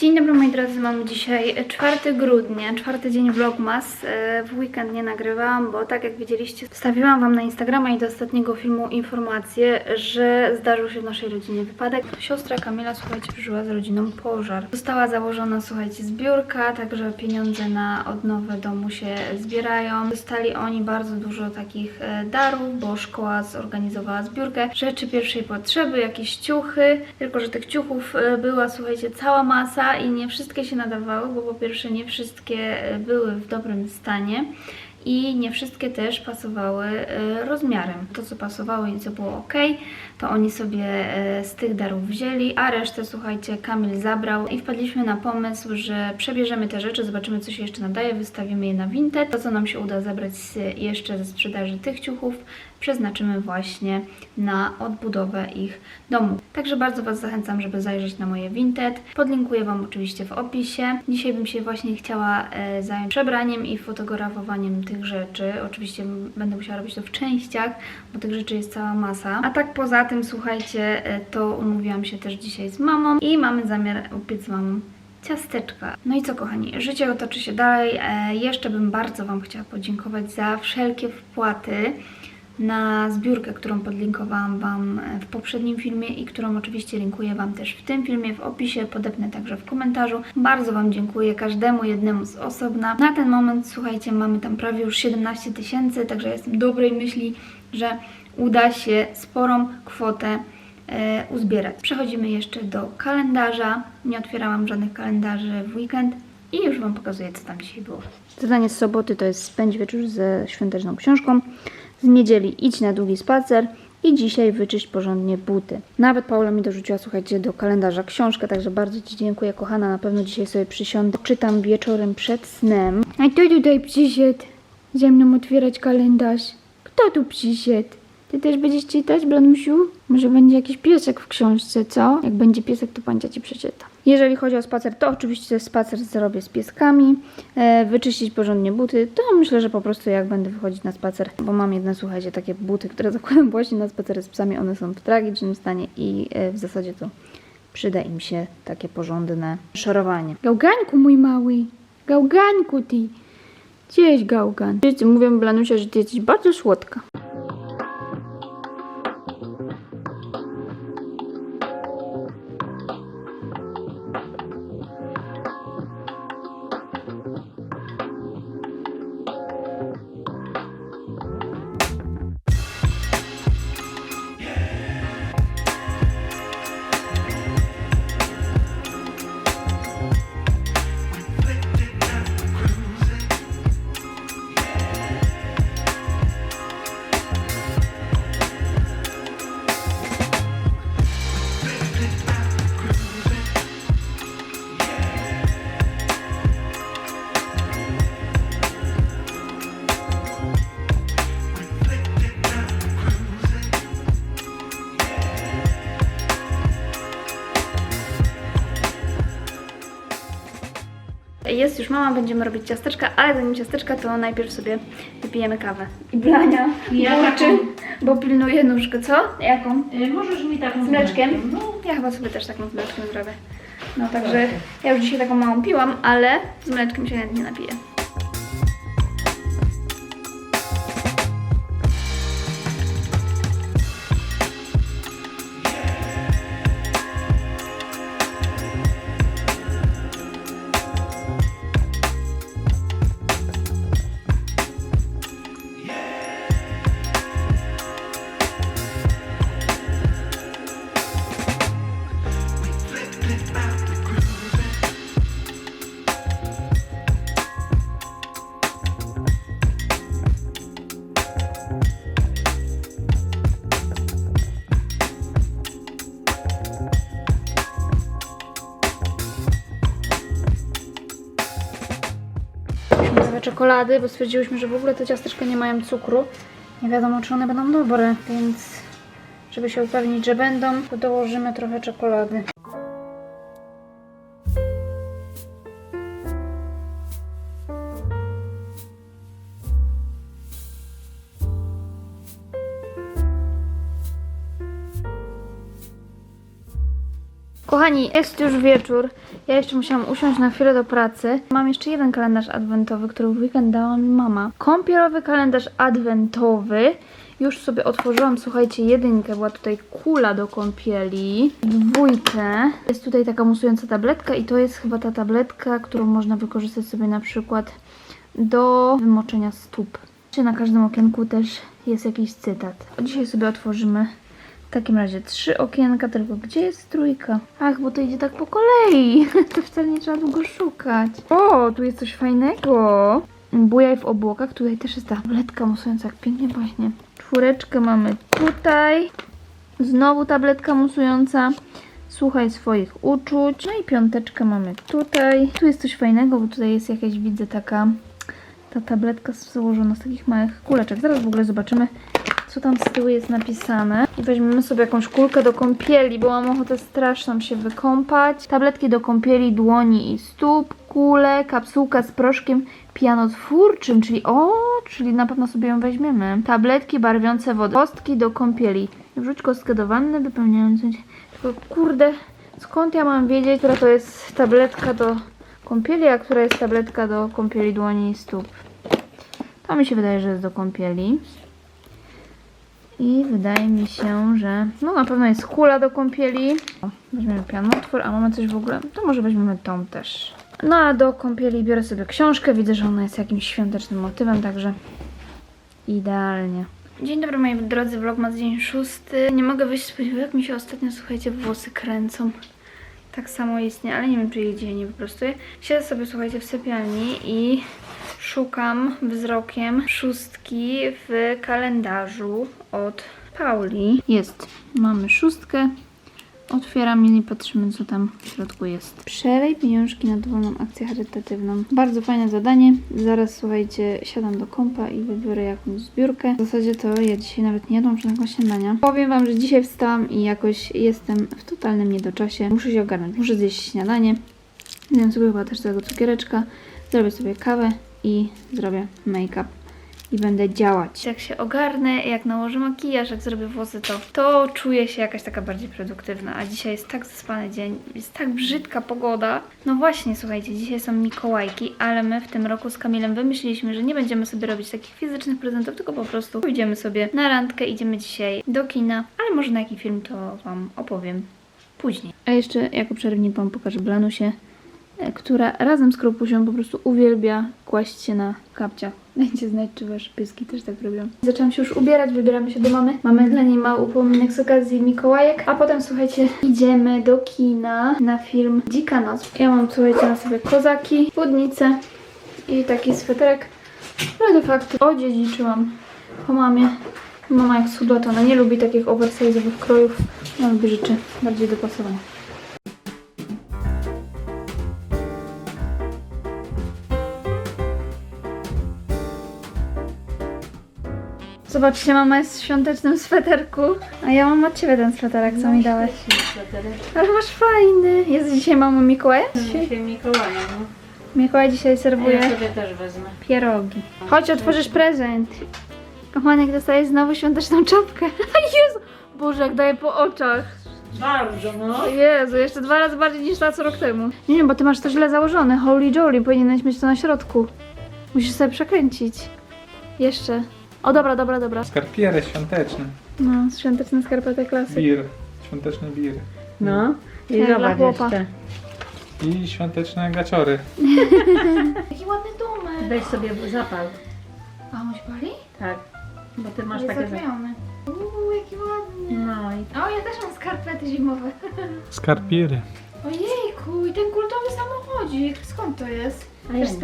Dzień dobry moi drodzy, mamy dzisiaj 4 grudnia, czwarty dzień vlogmas. E, W weekend nie nagrywałam, bo tak jak widzieliście, wstawiłam Wam na Instagrama i do ostatniego filmu informację, że zdarzył się w naszej rodzinie wypadek. Siostra Kamila, słuchajcie, przeżyła z rodziną pożar. Została założona, słuchajcie, zbiórka, także pieniądze na odnowę domu się zbierają. Dostali oni bardzo dużo takich e, darów, bo szkoła zorganizowała zbiórkę. Rzeczy pierwszej potrzeby, jakieś ciuchy, tylko że tych ciuchów e, była, słuchajcie, cała masa i nie wszystkie się nadawały, bo po pierwsze nie wszystkie e, były w dobrym stanie i nie wszystkie też pasowały e, rozmiarem. To, co pasowało i co było ok, to oni sobie e, z tych darów wzięli, a resztę, słuchajcie, Kamil zabrał i wpadliśmy na pomysł, że przebierzemy te rzeczy, zobaczymy, co się jeszcze nadaje, wystawimy je na Vinted. To, co nam się uda zabrać z- jeszcze ze sprzedaży tych ciuchów, przeznaczymy właśnie na odbudowę ich domu. Także bardzo Was zachęcam, żeby zajrzeć na moje Vinted. Podlinkuję Wam oczywiście w opisie. Dzisiaj bym się właśnie chciała e, zająć przebraniem i fotografowaniem tych rzeczy. Oczywiście będę musiała robić to w częściach, bo tych rzeczy jest cała masa. A tak poza tym, słuchajcie, e, to umówiłam się też dzisiaj z mamą i mamy zamiar upiec mamą ciasteczka. No i co kochani, życie otoczy się dalej. E, jeszcze bym bardzo Wam chciała podziękować za wszelkie wpłaty na zbiórkę, którą podlinkowałam Wam e, w poprzednim filmie i którą oczywiście linkuję Wam też w tym filmie, w opisie, podepnę także w komentarzu. Bardzo Wam dziękuję każdemu jednemu z osobna. Na ten moment, słuchajcie, mamy tam prawie już 17 tysięcy, także jestem dobrej myśli, że uda się sporą kwotę e, uzbierać. Przechodzimy jeszcze do kalendarza. Nie otwierałam żadnych kalendarzy w weekend i już Wam pokazuję, co tam dzisiaj było. Zadanie z soboty to jest spędź wieczór ze świąteczną książką. Z niedzieli idź na długi spacer i dzisiaj wyczyść porządnie buty. Nawet Paula mi dorzuciła, słuchajcie, do kalendarza książkę, także bardzo Ci dziękuję, kochana. Na pewno dzisiaj sobie przysiądę. Czytam wieczorem przed snem. A kto tutaj przyszedł ze mną otwierać kalendarz? Kto tu przyszedł? Ty też będziesz czytać, Blanusiu? Może będzie jakiś piesek w książce, co? Jak będzie piesek, to pancia ci przeczyta. Jeżeli chodzi o spacer, to oczywiście spacer zrobię z pieskami. E, wyczyścić porządnie buty, to myślę, że po prostu jak będę wychodzić na spacer, bo mam jedne, słuchajcie, takie buty, które zakładam właśnie na spacery z psami, one są w tragicznym stanie i e, w zasadzie to przyda im się takie porządne szorowanie. Gałgańku, mój mały, gałgańku ty. Cześć, gałgan. Wszyscy mówią, Blanusia, że ty jesteś bardzo słodka. Jest już mama, będziemy robić ciasteczka, ale zanim ciasteczka, to najpierw sobie wypijemy kawę. I Blania Jaką? burczy, bo pilnuje nóżkę, co? Jaką? Y, Możesz mi taką Z mleczkiem? No, Ja chyba sobie też taką z mleczkiem zrobię. No także ja już dzisiaj taką małą piłam, ale z mleczkiem się nie napiję. Czekolady, bo stwierdziłyśmy, że w ogóle te ciasteczka nie mają cukru. Nie wiadomo, czy one będą dobre, więc żeby się upewnić, że będą, to dołożymy trochę czekolady. Kochani, jest już wieczór. Ja jeszcze musiałam usiąść na chwilę do pracy. Mam jeszcze jeden kalendarz adwentowy, który w weekend dała mi mama. Kąpielowy kalendarz adwentowy. Już sobie otworzyłam, słuchajcie, jedynkę. Była tutaj kula do kąpieli. Dwójkę. Jest tutaj taka musująca tabletka i to jest chyba ta tabletka, którą można wykorzystać sobie na przykład do wymoczenia stóp. Czy na każdym okienku też jest jakiś cytat. Dzisiaj sobie otworzymy w takim razie trzy okienka, tylko gdzie jest trójka? Ach, bo to idzie tak po kolei. to wcale nie trzeba długo szukać. O, tu jest coś fajnego. Bujaj w obłokach. Tutaj też jest ta tabletka musująca, jak pięknie pachnie. Czwóreczkę mamy tutaj. Znowu tabletka musująca. Słuchaj swoich uczuć. No i piąteczkę mamy tutaj. Tu jest coś fajnego, bo tutaj jest jakaś, widzę, taka ta tabletka założona z takich małych kuleczek. Zaraz w ogóle zobaczymy, co tam z tyłu jest napisane. I weźmiemy sobie jakąś kulkę do kąpieli, bo mam ochotę straszną się wykąpać. Tabletki do kąpieli dłoni i stóp, kule, kapsułka z proszkiem pianotwórczym, czyli o, czyli na pewno sobie ją weźmiemy. Tabletki barwiące wodę, kostki do kąpieli. Wrzuć kostkę do wanny, wypełniając... Tylko kurde, skąd ja mam wiedzieć, która to jest tabletka do kąpieli, a która jest tabletka do kąpieli dłoni i stóp? To mi się wydaje, że jest do kąpieli. I wydaje mi się, że no na pewno jest kula do kąpieli. O, weźmiemy pianotwór, a mamy coś w ogóle, to może weźmiemy tą też. No a do kąpieli biorę sobie książkę, widzę, że ona jest jakimś świątecznym motywem, także idealnie. Dzień dobry moi drodzy, vlogmas dzień szósty. Nie mogę wyjść z jak mi się ostatnio, słuchajcie, włosy kręcą. Tak samo istnieje, ale nie wiem, czy ich dzisiaj nie wyprostuję. Siedzę sobie, słuchajcie, w sypialni i szukam wzrokiem szóstki w kalendarzu od Pauli. Jest. Mamy szóstkę. Otwieram i patrzymy, co tam w środku jest. Przelej pieniążki na dowolną akcję charytatywną. Bardzo fajne zadanie. Zaraz, słuchajcie, siadam do kompa i wybiorę jakąś zbiórkę. W zasadzie to ja dzisiaj nawet nie jadłam żadnego śniadania. Powiem Wam, że dzisiaj wstałam i jakoś jestem w totalnym niedoczasie. Muszę się ogarnąć. Muszę zjeść śniadanie. Zjem sobie chyba też tego cukiereczka. Zrobię sobie kawę i zrobię make-up i będę działać. Jak się ogarnę, jak nałożę makijaż, jak zrobię włosy, to, to czuję się jakaś taka bardziej produktywna. A dzisiaj jest tak zaspany dzień, jest tak brzydka pogoda. No właśnie, słuchajcie, dzisiaj są Mikołajki, ale my w tym roku z Kamilem wymyśliliśmy, że nie będziemy sobie robić takich fizycznych prezentów, tylko po prostu pójdziemy sobie na randkę, idziemy dzisiaj do kina, ale może na jaki film to Wam opowiem później. A jeszcze jako przerwnik Wam pokażę Blanusie, która razem z Kropusią po prostu uwielbia kłaść się na kapciach. Dajcie znać, czy wasze pieski też tak robią. Zaczęłam się już ubierać, wybieramy się do mamy. Mamy dla niej mały upominek z okazji Mikołajek. A potem, słuchajcie, idziemy do kina na film Dzika Noc. Ja mam, słuchajcie, na sobie kozaki, spódnicę i taki sweterek, ale de facto odziedziczyłam po mamie. Mama jak schudła, to ona nie lubi takich oversize'owych krojów. Ona lubi rzeczy bardziej dopasowane. Zobaczcie, mama jest w świątecznym sweterku, a ja mam od ciebie ten sweterek, co mi dałeś. Ale masz fajny. Jest dzisiaj mama Mikołaja? Dzisiaj Mikołaja, no. Mikołaj dzisiaj serwuje ja sobie też wezmę. pierogi. Chodź, otworzysz prezent. Kochanek, dostajesz znowu świąteczną czapkę. Jezu! Boże, jak daje po oczach. Bardzo, no. Jezu, jeszcze dwa razy bardziej niż ta co rok temu. Nie wiem, bo ty masz to źle założone. Holy Jolly, powinieneś mieć to na środku. Musisz sobie przekręcić. Jeszcze. O, dobra, dobra, dobra. Skarpiery świąteczne. No, świąteczne skarpety klasy. Bir. Świąteczne bir. No. I Jak dla zobacz chłopa. jeszcze. I świąteczne gaciory. Jaki ładny domek. Weź sobie zapal. A, on się pali? Tak. Bo ty masz Jest takie... za- zaklejony. Uuu, jaki ładny. No i O, ja też mam skarpety zimowe. Skarpiery. Ojejku, i ten kultowy samochodzik. Skąd to jest? A Też z nie.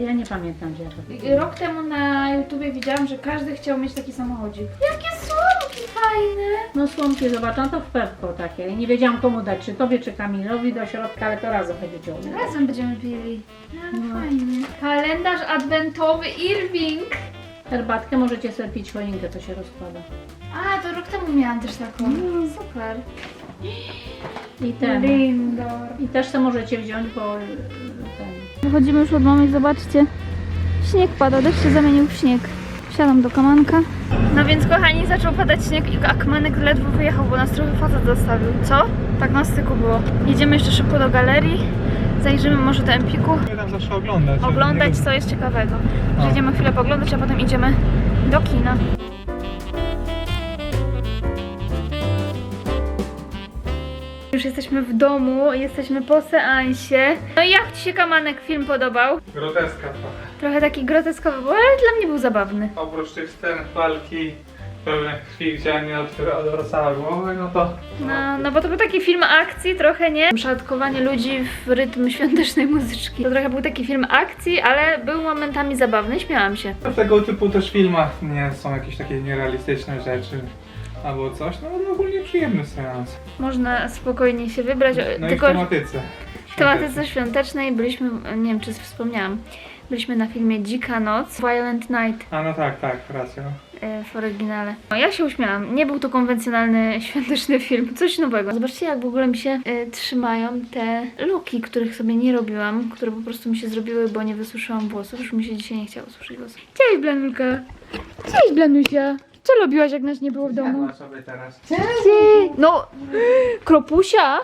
Ja nie pamiętam gdzie to. Rok temu na YouTubie widziałam, że każdy chciał mieć taki samochodzik. Jakie słomki fajne! No słomki zobaczą to w Pepko takie. Nie wiedziałam komu dać, czy tobie, czy Kamilowi do środka, ale to razem będziecie. Razem będziemy pili. Ale No. fajnie. Kalendarz adwentowy Irving. Herbatkę możecie sobie pić choinkę, to się rozkłada. A, to rok temu miałam też taką. Super. I ten. Lindor. I też to możecie wziąć, bo y, ten. Wychodzimy już od mamy i zobaczcie. Śnieg pada, deszcz się zamienił w śnieg. Siadam do kamanka. No więc kochani, zaczął padać śnieg i akmanek ledwo wyjechał, bo nas trochę facet zostawił. Co? Tak na styku było. Jedziemy jeszcze szybko do galerii. Zajrzymy może do Empiku. Ja tam zawsze oglądać. Oglądać, co jest ciekawego. No. Przejdziemy chwilę poglądać, a potem idziemy do kina. Już jesteśmy w domu, jesteśmy po seansie. No i jak Ci się Kamanek film podobał? Groteska trochę. Trochę taki groteskowy był, ale dla mnie był zabawny. Oprócz tych scen walki, pełnych krwi, gdzie ani odwracała głowy, no to... No, no bo to był taki film akcji trochę, nie? Szatkowanie ludzi w rytm świątecznej muzyczki. To trochę był taki film akcji, ale był momentami zabawny, śmiałam się. W tego typu też filmach nie są jakieś takie nierealistyczne rzeczy. Albo coś, no ale ogólnie przyjemny seans. Można spokojnie się wybrać, No tylko i w tematyce. w tematyce świątecznej byliśmy, nie wiem czy wspomniałam, byliśmy na filmie Dzika Noc, Violent Night A no tak, tak, racja. e, w oryginale. No, ja się uśmiałam, nie był to konwencjonalny świąteczny film, coś nowego. Zobaczcie jak w ogóle mi się e, trzymają te luki, których sobie nie robiłam, które po prostu mi się zrobiły, bo nie wysuszyłam włosów, już mi się dzisiaj nie chciało suszyć włosów. Cześć Blanulka! Cześć Blanusia! Co robiłaś jak nas nie było w domu? Sobie teraz? Ty, no, kropusia?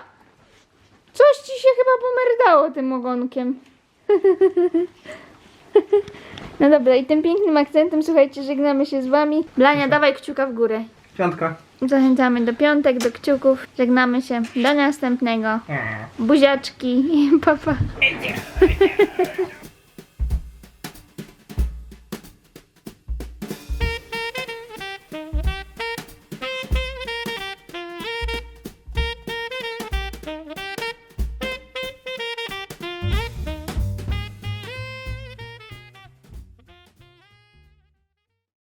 Coś ci się chyba pomerdało tym ogonkiem. No dobra, i tym pięknym akcentem, słuchajcie, żegnamy się z wami. Blania, dawaj kciuka w górę. Piątka. Zachęcamy do piątek, do kciuków. Żegnamy się. Do następnego. Buziaczki. Papa. Pa.